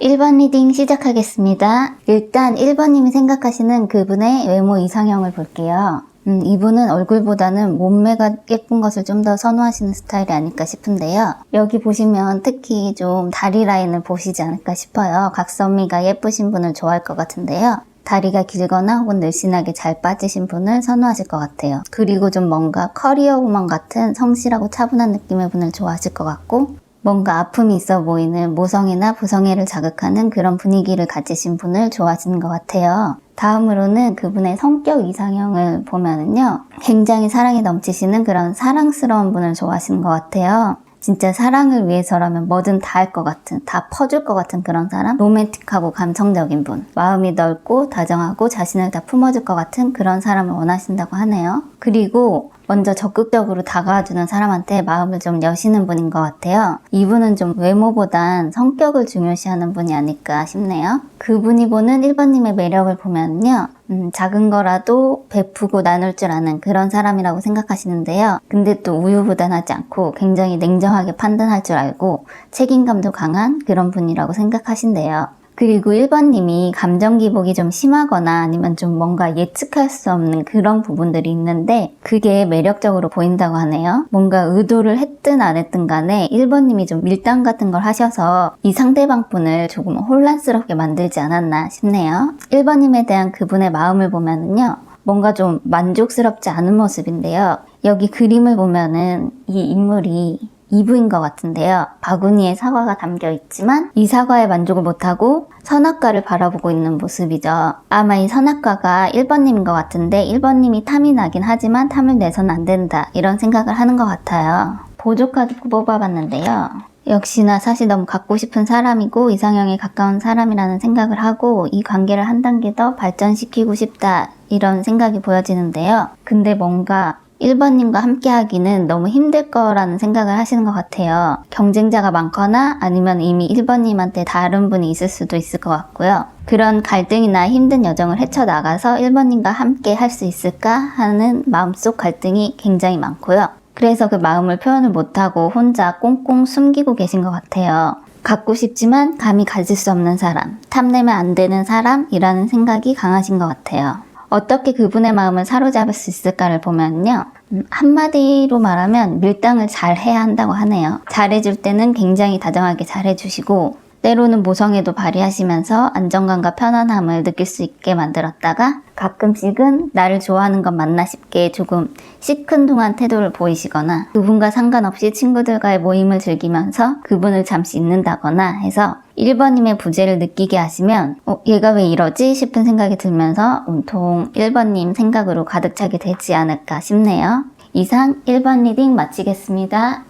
1번 리딩 시작하겠습니다. 일단 1번님이 생각하시는 그분의 외모 이상형을 볼게요. 음, 이분은 얼굴보다는 몸매가 예쁜 것을 좀 더 선호하시는 스타일이 아닐까 싶은데요. 여기 보시면 특히 좀 다리 라인을 보시지 않을까 싶어요. 각선미가 예쁘신 분을 좋아할 것 같은데요. 다리가 길거나 혹은 늘씬하게 잘 빠지신 분을 선호하실 것 같아요. 그리고 좀 뭔가 커리어 우먼 같은 성실하고 차분한 느낌의 분을 좋아하실 것 같고 뭔가 아픔이 있어 보이는 모성애나 부성애를 자극하는 그런 분위기를 가지신 분을 좋아하시는 것 같아요. 다음으로는 그분의 성격 이상형을 보면은요. 굉장히 사랑이 넘치시는 그런 사랑스러운 분을 좋아하시는 것 같아요. 진짜 사랑을 위해서라면 뭐든 다 할 것 같은, 다 퍼줄 것 같은 그런 사람? 로맨틱하고 감성적인 분. 마음이 넓고 다정하고 자신을 다 품어줄 것 같은 그런 사람을 원하신다고 하네요. 그리고 먼저 적극적으로 다가와주는 사람한테 마음을 좀 여시는 분인 것 같아요. 이분은 좀 외모보단 성격을 중요시하는 분이 아닐까 싶네요. 그분이 보는 1번님의 매력을 보면요. 음, 작은 거라도 베푸고 나눌 줄 아는 그런 사람이라고 생각하시는데요. 근데 또 우유부단하지 않고 굉장히 냉정하게 판단할 줄 알고 책임감도 강한 그런 분이라고 생각하신대요. 그리고 1번님이 감정 기복이 좀 심하거나 아니면 좀 뭔가 예측할 수 없는 그런 부분들이 있는데 그게 매력적으로 보인다고 하네요. 뭔가 의도를 했든 안 했든 간에 1번님이 좀 밀당 같은 걸 하셔서 이 상대방 분을 조금 혼란스럽게 만들지 않았나 싶네요. 1번님에 대한 그분의 마음을 보면은요. 뭔가 좀 만족스럽지 않은 모습인데요. 여기 그림을 보면은 이 인물이 이브인 것 같은데요. 바구니에 사과가 담겨 있지만 이 사과에 만족을 못하고 선악과를 바라보고 있는 모습이죠. 아마 이 선악과가 1번님인 것 같은데 1번님이 탐이 나긴 하지만 탐을 내선 안 된다 이런 생각을 하는 것 같아요. 보조카드 뽑아봤는데요. 역시나 사실 너무 갖고 싶은 사람이고 이상형에 가까운 사람이라는 생각을 하고 이 관계를 한 단계 더 발전시키고 싶다 이런 생각이 보여지는데요. 근데 뭔가 1번님과 함께 하기는 너무 힘들 거라는 생각을 하시는 것 같아요. 경쟁자가 많거나 아니면 이미 1번님한테 다른 분이 있을 수도 있을 것 같고요. 그런 갈등이나 힘든 여정을 헤쳐나가서 1번님과 함께 할 수 있을까 하는 마음속 갈등이 굉장히 많고요. 그래서 그 마음을 표현을 못하고 혼자 꽁꽁 숨기고 계신 것 같아요. 갖고 싶지만 감히 가질 수 없는 사람, 탐내면 안 되는 사람이라는 생각이 강하신 것 같아요. 어떻게 그분의 마음을 사로잡을 수 있을까를 보면요. 음, 한마디로 말하면 밀당을 잘 해야 한다고 하네요. 잘해줄 때는 굉장히 다정하게 잘해주시고 때로는 모성애도 발휘하시면서 안정감과 편안함을 느낄 수 있게 만들었다가 가끔씩은 나를 좋아하는 것 맞나 싶게 조금 시큰둥한 태도를 보이시거나 그분과 상관없이 친구들과의 모임을 즐기면서 그분을 잠시 잊는다거나 해서 1번님의 부재를 느끼게 하시면 어, 얘가 왜 이러지 싶은 생각이 들면서 온통 1번님 생각으로 가득 차게 되지 않을까 싶네요. 이상 1번 리딩 마치겠습니다.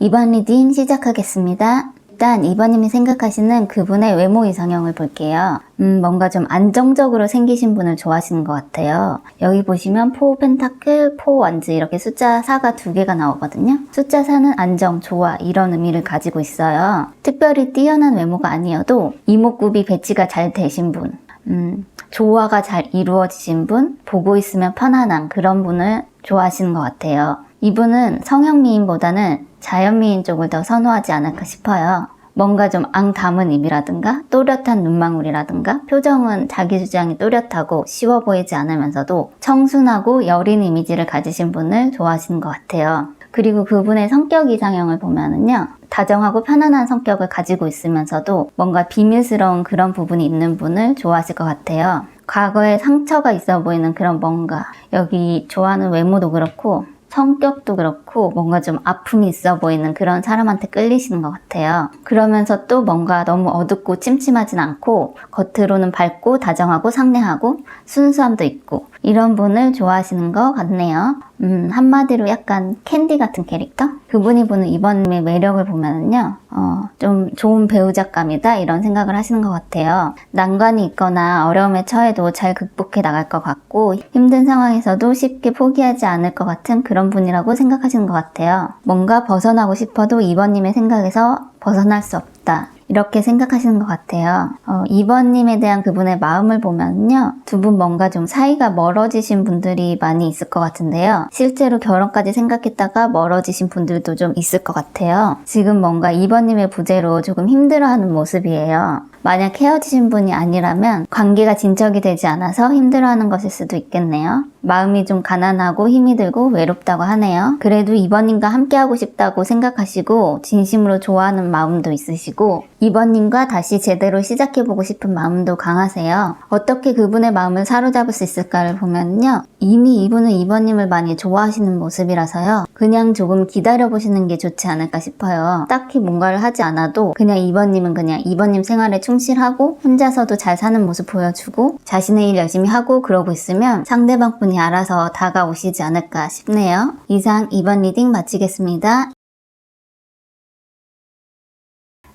2번 리딩 시작하겠습니다. 일단 2번님이 생각하시는 그분의 외모 이상형을 볼게요. 음, 뭔가 좀 안정적으로 생기신 분을 좋아하시는 것 같아요. 여기 보시면 포 펜타클, 포 완즈 이렇게 숫자 4가 두 개가 나오거든요. 숫자 4는 안정, 좋아 이런 의미를 가지고 있어요. 특별히 뛰어난 외모가 아니어도 이목구비 배치가 잘 되신 분, 음, 조화가 잘 이루어지신 분, 보고 있으면 편안한 그런 분을 좋아하시는 것 같아요. 이분은 성형 미인보다는 자연 미인 쪽을 더 선호하지 않을까 싶어요. 뭔가 좀 앙 담은 입이라든가 또렷한 눈망울이라든가 표정은 자기 주장이 또렷하고 쉬워 보이지 않으면서도 청순하고 여린 이미지를 가지신 분을 좋아하시는 것 같아요. 그리고 그분의 성격 이상형을 보면은요. 다정하고 편안한 성격을 가지고 있으면서도 뭔가 비밀스러운 그런 부분이 있는 분을 좋아하실 것 같아요. 과거에 상처가 있어 보이는 그런 뭔가 여기 좋아하는 외모도 그렇고 성격도 그렇고 뭔가 좀 아픔이 있어 보이는 그런 사람한테 끌리시는 것 같아요. 그러면서 또 뭔가 너무 어둡고 찜찜하진 않고 겉으로는 밝고 다정하고 상냥하고 순수함도 있고 이런 분을 좋아하시는 것 같네요. 음, 한마디로 약간 캔디 같은 캐릭터? 그분이 보는 이번님의 매력을 보면은요, 어, 좀 좋은 배우작감이다 이런 생각을 하시는 것 같아요. 난관이 있거나 어려움에 처해도 잘 극복해 나갈 것 같고 힘든 상황에서도 쉽게 포기하지 않을 것 같은 그런 분이라고 생각하시는 것 같아요. 뭔가 벗어나고 싶어도 이번님의 생각에서 벗어날 수 없다. 이렇게 생각하시는 것 같아요. 어, 2번님에 대한 그분의 마음을 보면요. 두 분 뭔가 좀 사이가 멀어지신 분들이 많이 있을 것 같은데요. 실제로 결혼까지 생각했다가 멀어지신 분들도 좀 있을 것 같아요. 지금 뭔가 2번님의 부재로 조금 힘들어하는 모습이에요. 만약 헤어지신 분이 아니라면 관계가 진척이 되지 않아서 힘들어하는 것일 수도 있겠네요. 마음이 좀 가난하고 힘이 들고 외롭다고 하네요. 그래도 이번님과 함께하고 싶다고 생각하시고 진심으로 좋아하는 마음도 있으시고 이번님과 다시 제대로 시작해보고 싶은 마음도 강하세요. 어떻게 그분의 마음을 사로잡을 수 있을까를 보면요. 이미 이분은 이번님을 많이 좋아하시는 모습이라서요. 그냥 조금 기다려보시는 게 좋지 않을까 싶어요. 딱히 뭔가를 하지 않아도 그냥 이번님은 그냥 이번님 생활에 충실하고 혼자서도 잘 사는 모습 보여주고 자신의 일 열심히 하고 그러고 있으면 상대방 분이 알아서 다가오시지 않을까 싶네요. 이상 2번 리딩 마치겠습니다.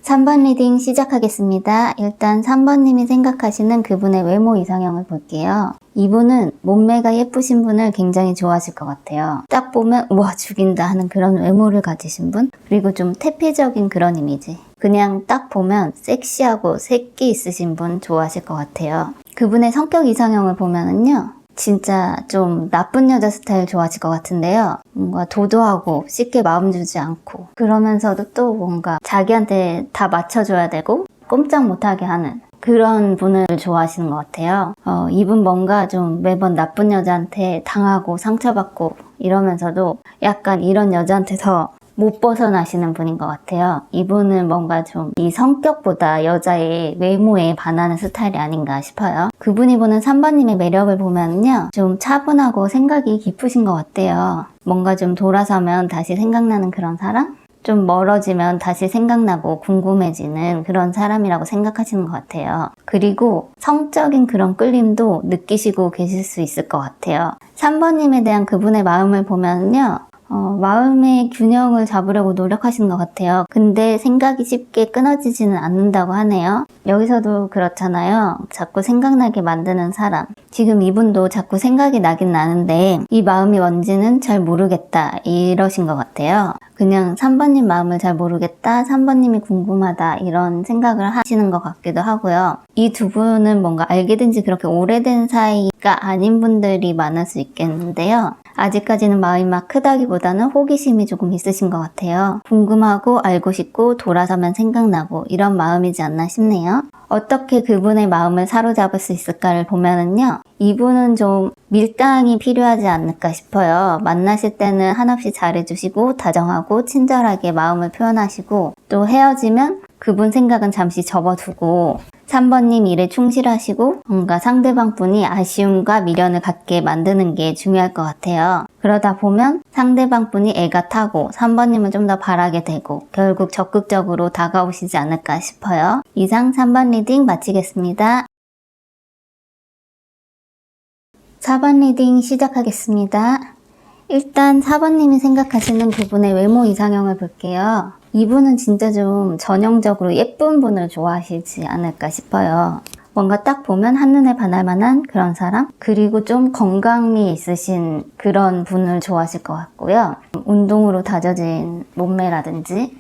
3번 리딩 시작하겠습니다. 일단 3번님이 생각하시는 그분의 외모 이상형을 볼게요. 이분은 몸매가 예쁘신 분을 굉장히 좋아하실 것 같아요. 딱 보면 우와 죽인다 하는 그런 외모를 가지신 분 그리고 좀 태폐적인 그런 이미지 그냥 딱 보면 섹시하고 새끼 있으신 분 좋아하실 것 같아요. 그분의 성격 이상형을 보면은요. 진짜 좀 나쁜 여자 스타일 좋아하실 것 같은데요. 뭔가 도도하고 쉽게 마음 주지 않고 그러면서도 또 뭔가 자기한테 다 맞춰줘야 되고 꼼짝 못하게 하는 그런 분을 좋아하시는 것 같아요. 어, 이분 뭔가 좀 매번 나쁜 여자한테 당하고 상처받고 이러면서도 약간 이런 여자한테 서 못 벗어나시는 분인 것 같아요. 이분은 뭔가 좀 이 성격보다 여자의 외모에 반하는 스타일이 아닌가 싶어요. 그분이 보는 3번님의 매력을 보면요. 좀 차분하고 생각이 깊으신 것 같아요. 뭔가 좀 돌아서면 다시 생각나는 그런 사람? 좀 멀어지면 다시 생각나고 궁금해지는 그런 사람이라고 생각하시는 것 같아요. 그리고 성적인 그런 끌림도 느끼시고 계실 수 있을 것 같아요. 3번님에 대한 그분의 마음을 보면요. 어, 마음의 균형을 잡으려고 노력하시는 것 같아요. 근데 생각이 쉽게 끊어지지는 않는다고 하네요. 여기서도 그렇잖아요. 자꾸 생각나게 만드는 사람. 지금 이분도 자꾸 생각이 나긴 나는데 이 마음이 뭔지는 잘 모르겠다 이러신 것 같아요. 그냥 3번님 마음을 잘 모르겠다, 3번님이 궁금하다 이런 생각을 하시는 것 같기도 하고요. 이 두 분은 뭔가 알게 된 지 그렇게 오래된 사이가 아닌 분들이 많을 수 있겠는데요. 아직까지는 마음이 막 크다기보다는 호기심이 조금 있으신 것 같아요. 궁금하고 알고 싶고 돌아서면 생각나고 이런 마음이지 않나 싶네요. 어떻게 그분의 마음을 사로잡을 수 있을까를 보면은요. 이분은 좀 밀당이 필요하지 않을까 싶어요. 만나실 때는 한없이 잘해주시고 다정하고 친절하게 마음을 표현하시고 또 헤어지면 그분 생각은 잠시 접어두고 3번님 일에 충실하시고 뭔가 상대방 분이 아쉬움과 미련을 갖게 만드는 게 중요할 것 같아요. 그러다 보면 상대방 분이 애가 타고 3번님은 좀 더 바라게 되고 결국 적극적으로 다가오시지 않을까 싶어요. 이상 3번 리딩 마치겠습니다. 4번 리딩 시작하겠습니다. 일단 4번님이 생각하시는 그분의 외모 이상형을 볼게요. 이분은 진짜 좀 전형적으로 예쁜 분을 좋아하시지 않을까 싶어요. 뭔가 딱 보면 한눈에 반할 만한 그런 사람? 그리고 좀 건강미 있으신 그런 분을 좋아하실 것 같고요. 운동으로 다져진 몸매라든지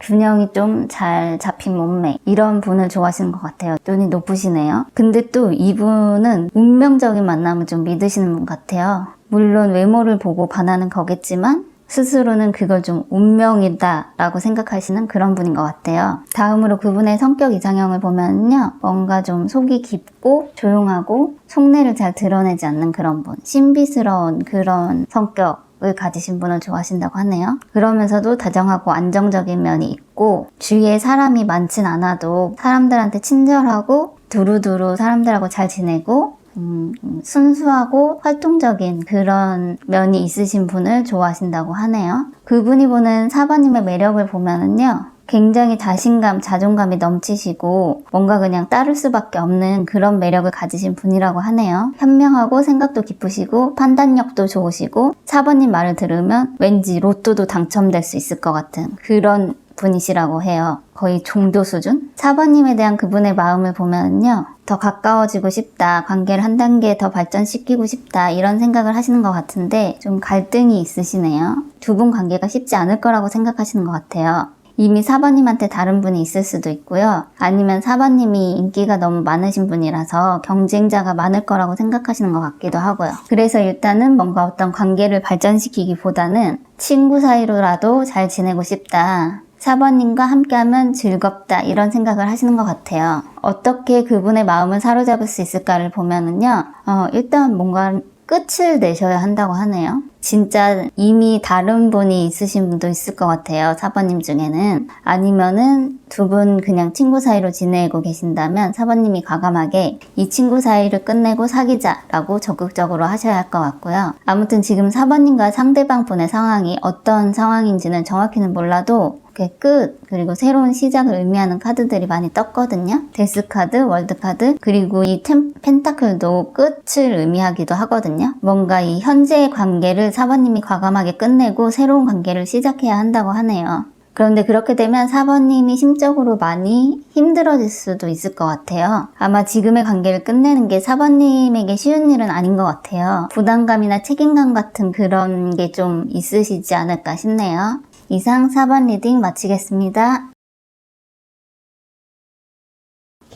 균형이 좀 잘 잡힌 몸매 이런 분을 좋아하시는 것 같아요. 눈이 높으시네요. 근데 또 이분은 운명적인 만남을 좀 믿으시는 분 같아요. 물론 외모를 보고 반하는 거겠지만 스스로는 그걸 좀 운명이다라고 생각하시는 그런 분인 것 같아요. 다음으로 그분의 성격 이상형을 보면요. 뭔가 좀 속이 깊고 조용하고 속내를 잘 드러내지 않는 그런 분. 신비스러운 그런 성격. 을 가지신 분을 좋아하신다고 하네요. 그러면서도 다정하고 안정적인 면이 있고 주위에 사람이 많진 않아도 사람들한테 친절하고 두루두루 사람들하고 잘 지내고 음, 순수하고 활동적인 그런 면이 있으신 분을 좋아하신다고 하네요. 그분이 보는 사바님의 매력을 보면은요. 굉장히 자신감, 자존감이 넘치시고 뭔가 그냥 따를 수밖에 없는 그런 매력을 가지신 분이라고 하네요. 현명하고 생각도 깊으시고 판단력도 좋으시고 4번님 말을 들으면 왠지 로또도 당첨될 수 있을 것 같은 그런 분이시라고 해요. 거의 종교 수준? 4번님에 대한 그분의 마음을 보면요. 더 가까워지고 싶다. 관계를 한 단계 더 발전시키고 싶다. 이런 생각을 하시는 것 같은데 좀 갈등이 있으시네요. 두 분 관계가 쉽지 않을 거라고 생각하시는 것 같아요. 이미 4번님한테 다른 분이 있을 수도 있고요. 아니면 4번님이 인기가 너무 많으신 분이라서 경쟁자가 많을 거라고 생각하시는 것 같기도 하고요. 그래서 일단은 뭔가 어떤 관계를 발전시키기보다는 친구 사이로라도 잘 지내고 싶다. 4번님과 함께하면 즐겁다 이런 생각을 하시는 것 같아요. 어떻게 그분의 마음을 사로잡을 수 있을까를 보면은요, 어, 일단 뭔가 끝을 내셔야 한다고 하네요. 진짜 이미 다른 분이 있으신 분도 있을 것 같아요. 4번님 중에는. 아니면은 두 분 그냥 친구 사이로 지내고 계신다면 4번님이 과감하게 이 친구 사이를 끝내고 사귀자라고 적극적으로 하셔야 할 것 같고요. 아무튼 지금 4번님과 상대방 분의 상황이 어떤 상황인지는 정확히는 몰라도 이렇게 끝 그리고 새로운 시작을 의미하는 카드들이 많이 떴거든요. 데스 카드, 월드 카드 그리고 이 템, 펜타클도 끝을 의미하기도 하거든요. 뭔가 이 현재의 관계를 사번님이 과감하게 끝내고 새로운 관계를 시작해야 한다고 하네요. 그런데 그렇게 되면 사번님이 심적으로 많이 힘들어질 수도 있을 것 같아요. 아마 지금의 관계를 끝내는 게 사번님에게 쉬운 일은 아닌 것 같아요. 부담감이나 책임감 같은 그런 게 좀 있으시지 않을까 싶네요. 이상 4번 리딩 마치겠습니다.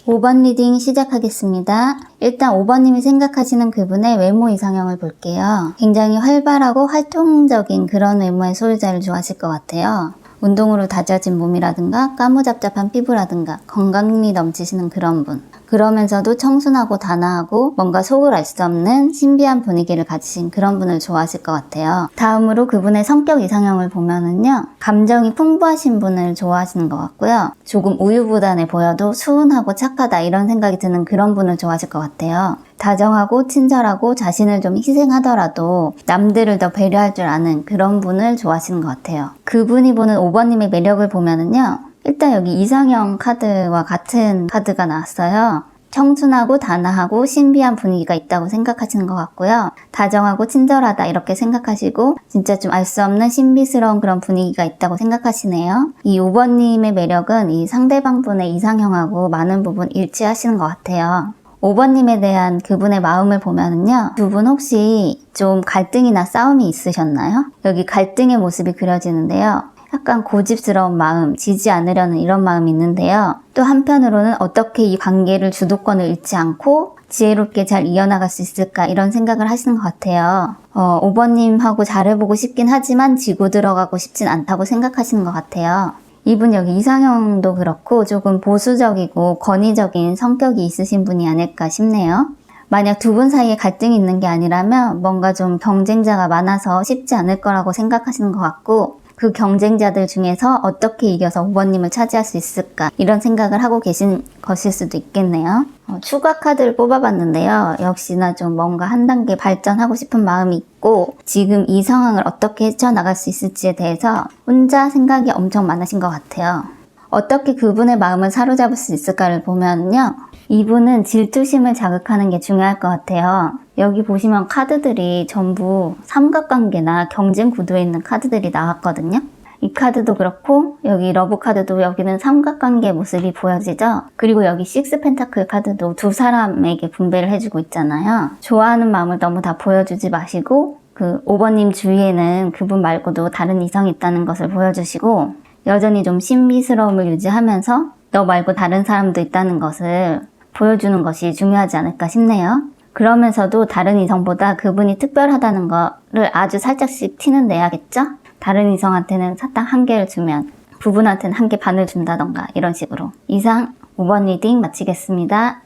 5번 리딩 시작하겠습니다. 일단 5번님이 생각하시는 그분의 외모 이상형을 볼게요. 굉장히 활발하고 활동적인 그런 외모의 소유자를 좋아하실 것 같아요. 운동으로 다져진 몸이라든가 까무잡잡한 피부라든가 건강미 넘치시는 그런 분. 그러면서도 청순하고 단아하고 뭔가 속을 알 수 없는 신비한 분위기를 가지신 그런 분을 좋아하실 것 같아요. 다음으로 그분의 성격 이상형을 보면은요. 감정이 풍부하신 분을 좋아하시는 것 같고요. 조금 우유부단해 보여도 수은하고 착하다 이런 생각이 드는 그런 분을 좋아하실 것 같아요. 다정하고 친절하고 자신을 좀 희생하더라도 남들을 더 배려할 줄 아는 그런 분을 좋아하시는 것 같아요. 그분이 보는 5번님의 매력을 보면은요. 일단 여기 이상형 카드와 같은 카드가 나왔어요. 청순하고 단아하고 신비한 분위기가 있다고 생각하시는 것 같고요. 다정하고 친절하다 이렇게 생각하시고 진짜 좀 알 수 없는 신비스러운 그런 분위기가 있다고 생각하시네요. 이 5번님의 매력은 이 상대방 분의 이상형하고 많은 부분 일치하시는 것 같아요. 5번님에 대한 그분의 마음을 보면은요. 두 분 혹시 좀 갈등이나 싸움이 있으셨나요? 여기 갈등의 모습이 그려지는데요. 약간 고집스러운 마음, 지지 않으려는 이런 마음이 있는데요. 또 한편으로는 어떻게 이 관계를 주도권을 잃지 않고 지혜롭게 잘 이어나갈 수 있을까 이런 생각을 하시는 것 같아요. 어, 5번님하고 잘해보고 싶긴 하지만 지고 들어가고 싶진 않다고 생각하시는 것 같아요. 이분 여기 이상형도 그렇고 조금 보수적이고 권위적인 성격이 있으신 분이 아닐까 싶네요. 만약 두 분 사이에 갈등이 있는 게 아니라면 뭔가 좀 경쟁자가 많아서 쉽지 않을 거라고 생각하시는 것 같고 그 경쟁자들 중에서 어떻게 이겨서 5번님을 차지할 수 있을까 이런 생각을 하고 계신 것일 수도 있겠네요. 어, 추가 카드를 뽑아봤는데요. 역시나 좀 뭔가 한 단계 발전하고 싶은 마음이 있고 지금 이 상황을 어떻게 헤쳐나갈 수 있을지에 대해서 혼자 생각이 엄청 많으신 것 같아요. 어떻게 그분의 마음을 사로잡을 수 있을까를 보면요. 이분은 질투심을 자극하는 게 중요할 것 같아요. 여기 보시면 카드들이 전부 삼각관계나 경쟁 구도에 있는 카드들이 나왔거든요. 이 카드도 그렇고 여기 러브 카드도 여기는 삼각관계 모습이 보여지죠. 그리고 여기 식스 펜타클 카드도 두 사람에게 분배를 해주고 있잖아요. 좋아하는 마음을 너무 다 보여주지 마시고 그 5번님 주위에는 그분 말고도 다른 이성이 있다는 것을 보여주시고 여전히 좀 신비스러움을 유지하면서 너 말고 다른 사람도 있다는 것을 보여주는 것이 중요하지 않을까 싶네요. 그러면서도 다른 이성보다 그분이 특별하다는 거를 아주 살짝씩 티는 내야겠죠? 다른 이성한테는 사탕 한 개를 주면 부분한테는 한 개 반을 준다던가 이런 식으로. 이상 5번 리딩 마치겠습니다.